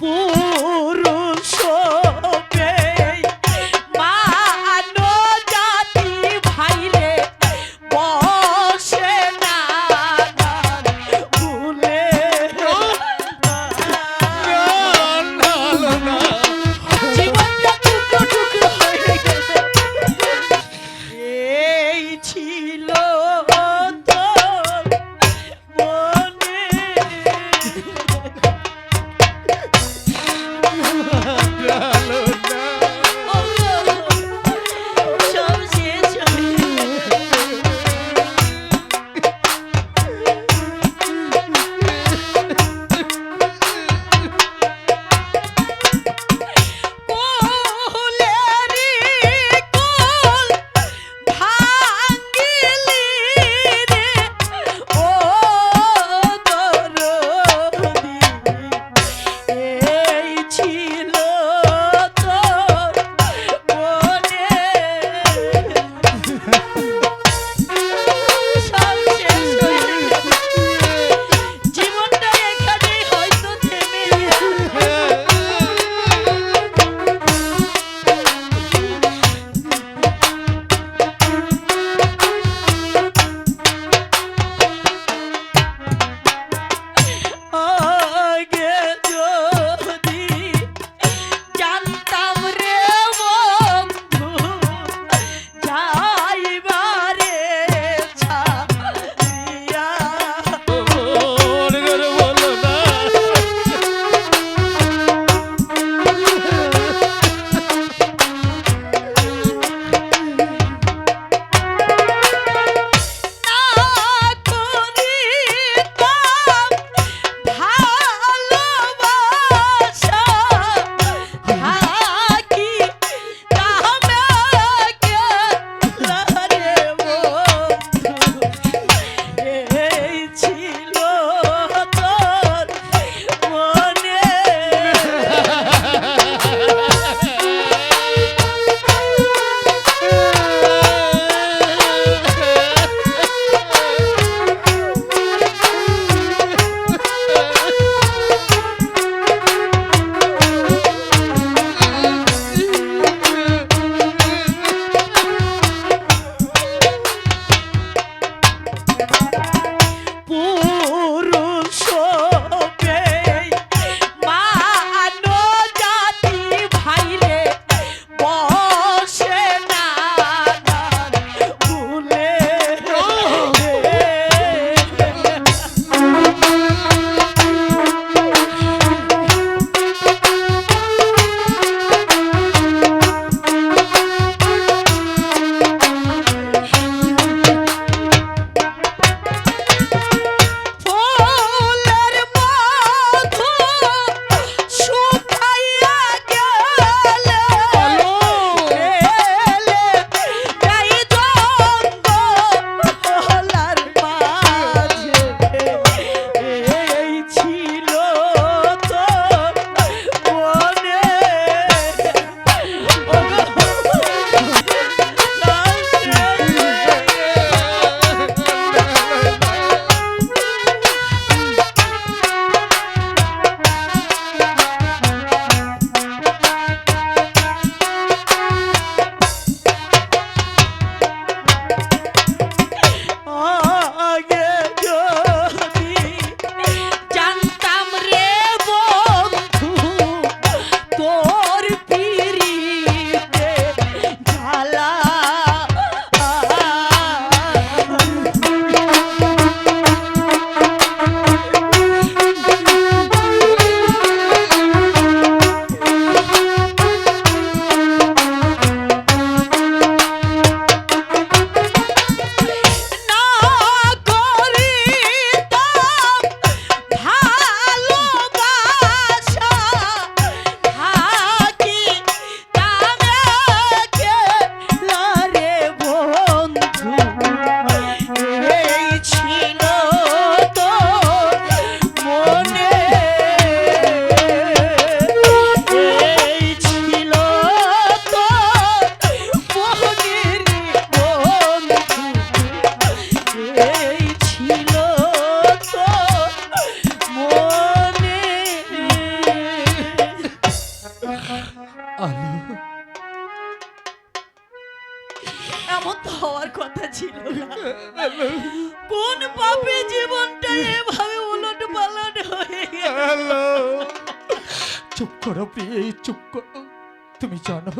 পুরুষ হওয়ার কথা ছিল না। কোন পাপে জীবনটা এভাবে উলট পালট হয়ে গেল? চুপ করো প্রিয়ে চুপ করো। তুমি জানো,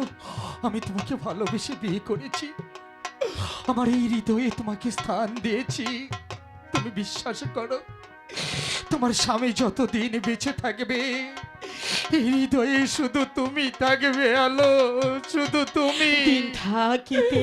আমি তোমাকে ভালোবেসে বিয়ে করেছি। আমার এই হৃদয়ে তোমাকে স্থান দিয়েছি। তুমি বিশ্বাস করো, তোমার স্বামী যতদিন বেঁচে থাকবে হৃদয়ে শুধু তুমি থাকবে আলো শুধু তুমি। থাকিতে।